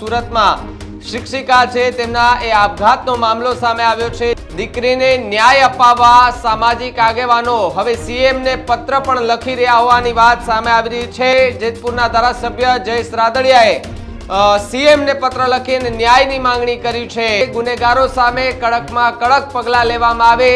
સુરતમાં શિક્ષિકા છે, તેમના એ આપઘાતનો મામલો સામે આવ્યો છે. દીકરીને ન્યાય અપાવવા સામાજિક આગેવાનો હવે સીએમ ને પત્ર પણ લખી રહ્યા હોવાની વાત સામે આવી રહી છે. જેતપુરના ધારાસભ્ય જયેશ રાદડિયાએ સીએમ ને પત્ર લખીને ન્યાયની માંગણી કરી છે. ગુનેગારો સામે કડકમાં કડક પગલાં લેવામાં આવે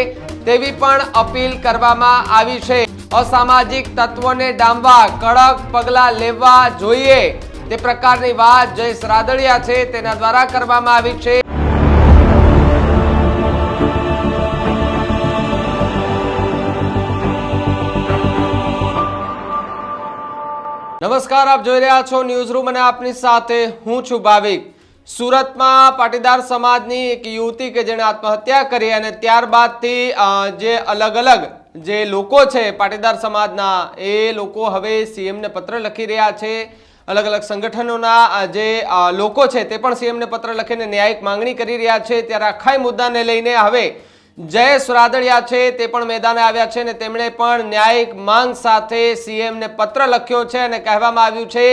તેવી પણ અપીલ કરવામાં આવી છે. અસામાજિક તત્વોને ડામવા કડક પગલાં લેવા જોઈએ. તે પ્રકારની વાત જયેશ રાદડિયા છે તેના દ્વારા કરવામાં આવી છે. નમસ્કાર, આપ જોઈ રહ્યા છો ન્યૂઝ રૂમ અને આપની સાથે હું છું ભાવિક. સુરતમાં પાટીદાર સમાજની એક યુવતી કે જેણે આત્મહત્યા કરી અને ત્યારબાદથી જે અલગ અલગ જે લોકો છે પાટીદાર સમાજના, એ લોકો હવે સીએમને પત્ર લખી રહ્યા છે. અલગ અલગ સંગઠનોના જે લોકો છે તે પણ સીએમને પત્ર લખીને ન્યાયિક માંગણી કરી રહ્યા છે. ત્યારે આખા મુદ્દાને લઈને હવે જયેશ રાદડિયા છે તે પણ મેદાને આવ્યા છે અને તેમણે પણ ન્યાયિક માંગ સાથે સીએમને પત્ર લખ્યો છે અને કહેવામાં આવ્યું છે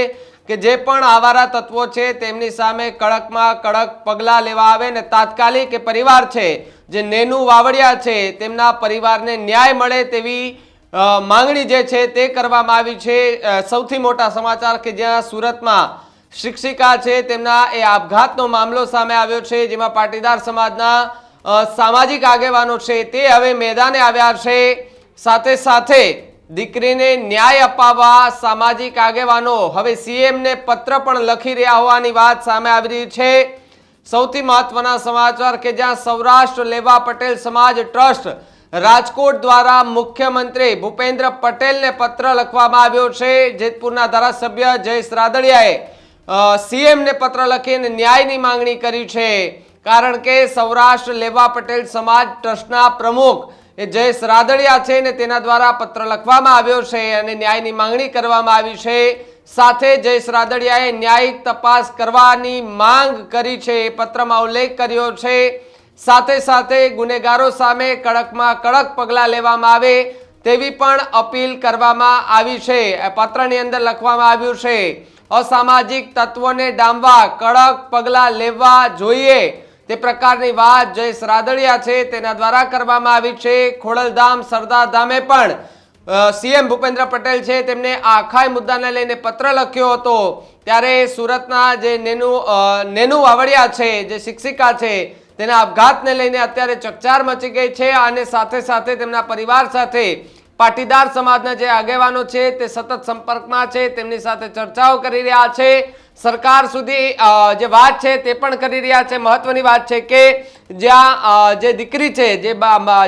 કે જે પણ આવારા તત્વો છે તેમની સામે કડકમાં કડક પગલાં લેવા આવે ને તાત્કાલિક પરિવાર છે, જે નેનુ વાવડિયા છે, તેમના પરિવારને ન્યાય મળે તેવી માંગણી જે છે તે કરવામાં આવી છે. સૌથી મોટા સમાચાર કે જ્યાં સુરતમાં શિક્ષિકા છે તેમના એ આપઘાતનો મામલો સામે આવ્યો છે, જેમાં પાટીદાર સમાજના સામાજિક આગેવાનો છે તે હવે મેદાને આવ્યા છે. સાથે સાથે દીકરીને ન્યાય અપાવવા સામાજિક આગેવાનો હવે સીએમને પત્ર પણ લખી રહ્યા હોવાની વાત સામે આવી રહી છે. સૌથી મહત્વના સમાચાર કે જ્યાં સૌરાષ્ટ્ર લેવા પટેલ સમાજ ટ્રસ્ટ રાજકોટ દ્વારા મુખ્યમંત્રી ભૂપેન્દ્ર પટેલને પત્ર લખવામાં આવ્યો છે. જેતપુરના ધારાસભ્ય જયેશ રાદડિયાએ સીએમને પત્ર લખીને ન્યાયની માંગણી કરી છે. કારણ કે સૌરાષ્ટ્ર લેવા પટેલ સમાજ ટ્રસ્ટના પ્રમુખ એ જયેશ રાદડિયા છે ને તેના દ્વારા પત્ર લખવામાં આવ્યો છે અને ન્યાયની માંગણી કરવામાં આવી છે. સાથે જયેશ રાદડિયાએ ન્યાયિક તપાસ કરવાની માંગ કરી છે. એ પત્રમાં ઉલ્લેખ કર્યો છે સાથે સાથે ગુનેગારો સામે કડકમાં કડક પગલાં લેવામાં આવે તેવી પણ અપીલ કરવામાં આવી છે. પત્રની અંદર લખવામાં આવ્યું છે, અસામાજિક તત્વોને ડામવા કડક પગલાં લેવા જોઈએ. તે પ્રકારની વાત જયેશ રાદડિયા છે. તેના દ્વારા કરવામાં આવી છે. ખોડલધામ સરદાર ધામે પણ સીએમ ભૂપેન્દ્ર પટેલ છે. તેમને આખાય આખા મુદ્દાને લઈને પત્ર લખ્યો હતો. ત્યારે સુરતના જે નેનુ નેનુ વાવડિયા છે, જે શિક્ષિકા છે તેના આપઘાતને લઈને અત્યારે ચકચાર મચી ગઈ છે અને સાથે સાથે તેમના પરિવાર સાથે પાટીદાર સમાજના જે આગેવાનો છે તે સતત સંપર્કમાં છે, તેમની સાથે ચર્ચાઓ કરી રહ્યા છે. સરકાર સુધી જે વાત છે તે પણ કરી રહ્યા છે. મહત્વની વાત છે કે જ્યાં જે દીકરી છે, જે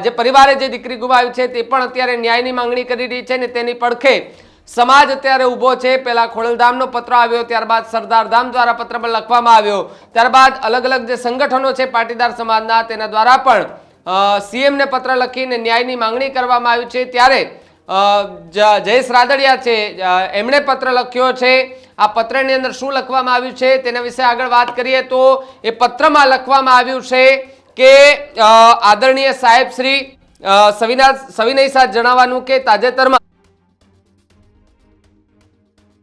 જે પરિવારે જે દીકરી ગુમાવી છે તે પણ અત્યારે ન્યાયની માંગણી કરી રહી છે ને તેની પડખે સમાજ અત્યારે ઊભો છે. પહેલા ખોડલધામનો પત્ર આવ્યો, ત્યારબાદ સરદારધામ દ્વારા પત્ર પણ લખવામાં આવ્યો. ત્યારબાદ અલગ અલગ જે સંગઠનો છે પાટીદાર સમાજના, તેના દ્વારા પણ સીએમને પત્ર લખીને ન્યાયની માંગણી કરવામાં આવી છે. ત્યારે જયેશ રાદડિયા છે એમણે પત્ર લખ્યો છે. આ પત્રની અંદર શું લખવામાં આવ્યું છે, તેના વિશે આગળ વાત કરીએ તો એ પત્રમાં લખવામાં આવ્યું છે કે આદરણીય સાહેબ શ્રી સવિના સવિનય સાથ જણાવવાનું કે તાજેતરમાં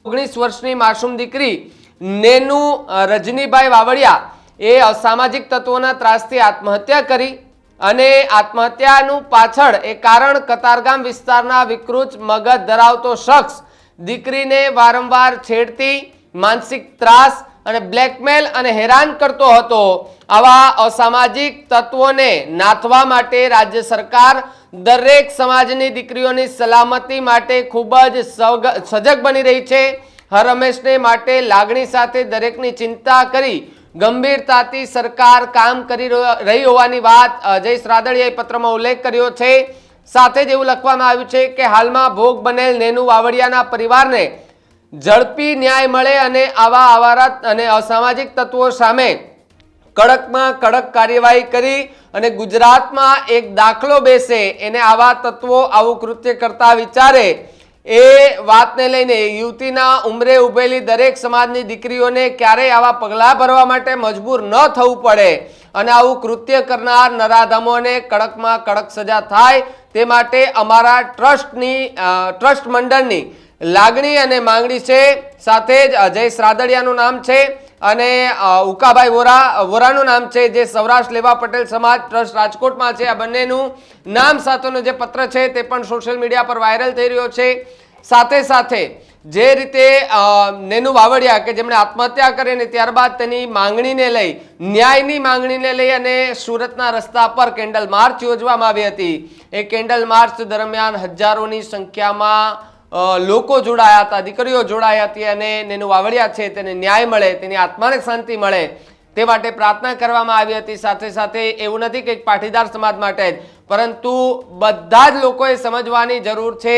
ઓગણીસ વર્ષની માસૂમ દીકરી નેનુ રજનીભાઈ વાવડિયા એ અસામાજિક તત્વોના ત્રાસથી આત્મહત્યા કરી અને આત્મહત્યાનું પાછળ એ કારણ કતારગામ વિસ્તારના વિકૃત મગજ ધરાવતો શખ્સ દીકરીને વારંવાર છેડતી, માનસિક ત્રાસ અને બ્લેકમેલ અને હેરાન કરતો હતો. આવા અસામાજિક તત્વોને નાથવા માટે રાજ્ય સરકાર દરેક સમાજની દીકરીઓની સલામતી માટે ખૂબ જ સજગ બની રહી છે. હર માટે લાગણી સાથે દરેકની ચિંતા કરી ગંભીરતાથી સરકાર કામ કરી રહી હોવાની વાત જય જયેશ પત્રમાં ઉલ્લેખ કર્યો છે. સાથે જ એવું લખવામાં આવ્યું છે કે હાલમાં ભોગ બનેલ નેનુ વાવડિયાના પરિવારને ઝડપી ન્યાય મળે અને આવા આવારા અને અસામાજિક તત્વો સામે કડકમાં કડક કાર્યવાહી કરી અને ગુજરાતમાં એક દાખલો બેસે, એને આવા તત્વો આવું કૃત્ય કરતા વિચારે, એ વાતને લઈને યુવતીના ઉંમરે ઉભેલી દરેક સમાજની દીકરીઓને ક્યારેય આવા પગલાં ભરવા માટે મજબૂર ન થવું પડે. અને આવું કૃત્ય કરનાર નરાધમોને કડકમાં કડક સજા થાય, તે માટે અમારા ટ્રસ્ટની ટ્રસ્ટ મંડળની લાગણી અને માંગણી છે. સાથે જ અજય શ્રાદડિયાનું નામ છે. અને ઉકાભાઈ વોરા, વોરાનું નામ છે જે સૌરાષ્ટ્ર લેવા પટેલ સમાજ ટ્રસ્ટ રાજકોટમાં છે. આ બંનેનું નામ સાથેનો જે પત્ર છે તે પણ સોશિયલ મીડિયા પર વાયરલ થઈ રહ્યો છે. સાથે સાથે જે રીતે નેનુ વાવડિયા કે જેમણે આત્મહત્યા કરી અને ત્યારબાદ તેની માંગણીને લઈ, ન્યાયની માંગણીને લઈ અને સુરતના રસ્તા પર કેન્ડલ માર્ચ યોજવામાં આવી હતી. એ કેન્ડલ માર્ચ દરમિયાન હજારોની સંખ્યામાં લોકો જોડાયા હતા, દીકરીઓ જોડાઈ હતી અને એનું વાવડિયા છે, તેને ન્યાય મળે, તેની આત્માને શાંતિ મળે તે માટે પ્રાર્થના કરવામાં આવી હતી. સાથે સાથે એવું નથી કે પાટીદાર સમાજ માટે જ, પરંતુ બધા જ લોકોએ સમજવાની જરૂર છે.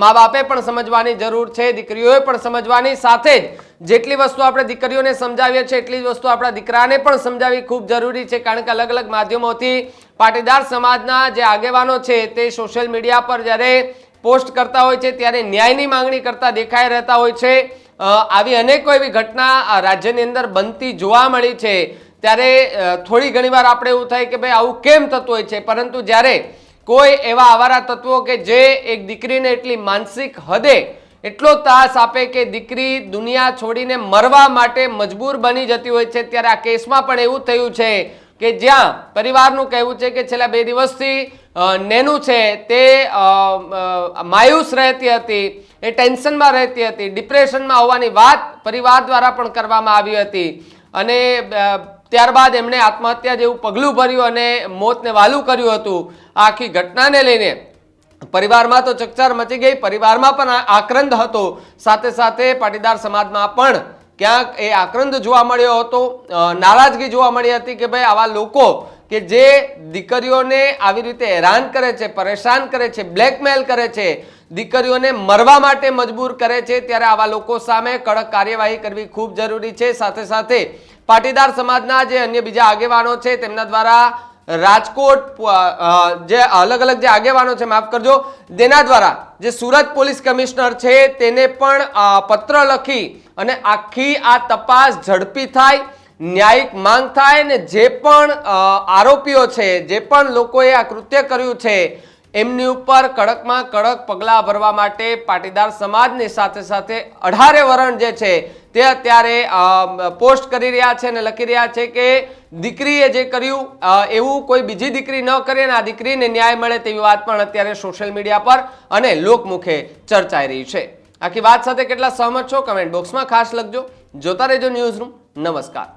મા બાપે પણ સમજવાની જરૂર છે, દીકરીઓએ પણ સમજવાની. સાથે જ જેટલી વસ્તુ આપણે દીકરીઓને સમજાવીએ છીએ, એટલી જ વસ્તુ આપણા દીકરાને પણ સમજાવવી ખૂબ જરૂરી છે. કારણ કે અલગ અલગ માધ્યમોથી પાટીદાર સમાજના જે આગેવાનો છે તે સોશિયલ મીડિયા પર જ્યારે પોસ્ટ કરતા હોય છે, ત્યારે ન્યાયની માંગણી કરતા દેખાઈ રહેતા હોય છે. આવી અનેકો એવી ઘટના રાજ્યની અંદર બનતી જોવા મળી છે. ત્યારે થોડી ઘણીવાર આપણે એવું થાય કે ભાઈ, આવું કેમ થતું હોય છે? પરંતુ જ્યારે કોઈ એવા આવારા તત્વો કે જે એક દીકરીને એટલી માનસિક હદે એટલો તાસ આપે કે દીકરી દુનિયા છોડીને મરવા માટે મજબૂર બની જતી હોય છે, ત્યારે આ કેસમાં પણ એવું થયું છે કે જ્યાં પરિવારનું કહેવું છે કે છેલ્લા બે દિવસથી નેનું છે તે માયુસ રહેતી હતી, એ ટેન્શનમાં રહેતી હતી, ડિપ્રેશનમાં હોવાની વાત પરિવાર દ્વારા પણ કરવામાં આવી હતી. અને ત્યારબાદ એમણે આત્મહત્યા જેવું પગલું ભર્યું અને મોતને વાલું કર્યું હતું. આખી ઘટનાને લઈને પરિવારમાં તો ચકચાર મચી ગઈ, પરિવારમાં પણ આક્રંદ હતો. સાથે સાથે પાટીદાર સમાજમાં પણ ક્યાંક એ આક્રંદ જોવા મળ્યો હતો નારાજગી જોવા મળી હતી કે ભાઈ આવા લોકો કે જે દીકરીઓને આવી રીતે હેરાન કરે છે, પરેશાન કરે છે બ્લેકમેલ કરે છે, દીકરીઓને મરવા માટે મજબૂર કરે છે, ત્યારે આવા લોકો સામે કડક કાર્યવાહી કરવી ખૂબ જરૂરી છે. સાથે સાથે પાટીદાર સમાજના જે અન્ય બીજા આગેવાનો છે, તેમના દ્વારા રાજકોટ જે અલગ અલગ જે આગેવાનો છે, માફ કરજો, તેના દ્વારા જે સુરત પોલીસ કમિશનર છે, તેને પણ પત્ર લખી અને આખી આ તપાસ ઝડપી થાય, ન્યાયિક માંગ થાય ને જે પણ આરોપીઓ છે, જે પણ લોકોએ આ કૃત્ય કર્યું છે એમની ઉપર કડકમાં કડક પગલાં ભરવા માટે પાટીદાર સમાજની સાથે સાથે અઢારે વરણ જે છે તે અત્યારે પોસ્ટ કરી રહ્યા છે અને લખી રહ્યા છે કે દીકરીએ જે કર્યું એવું કોઈ બીજી દીકરી ન કરે અને આ દીકરીને ન્યાય મળે તેવી વાત પણ અત્યારે સોશિયલ મીડિયા પર અને લોકમુખે ચર્ચાઈ રહી છે. આખી વાત સાથે કેટલા સહમત છો? કમેન્ટ બોક્સમાં ખાસ લખજો. જોતા રહેજો ન્યૂઝ રૂમ નમસ્કાર.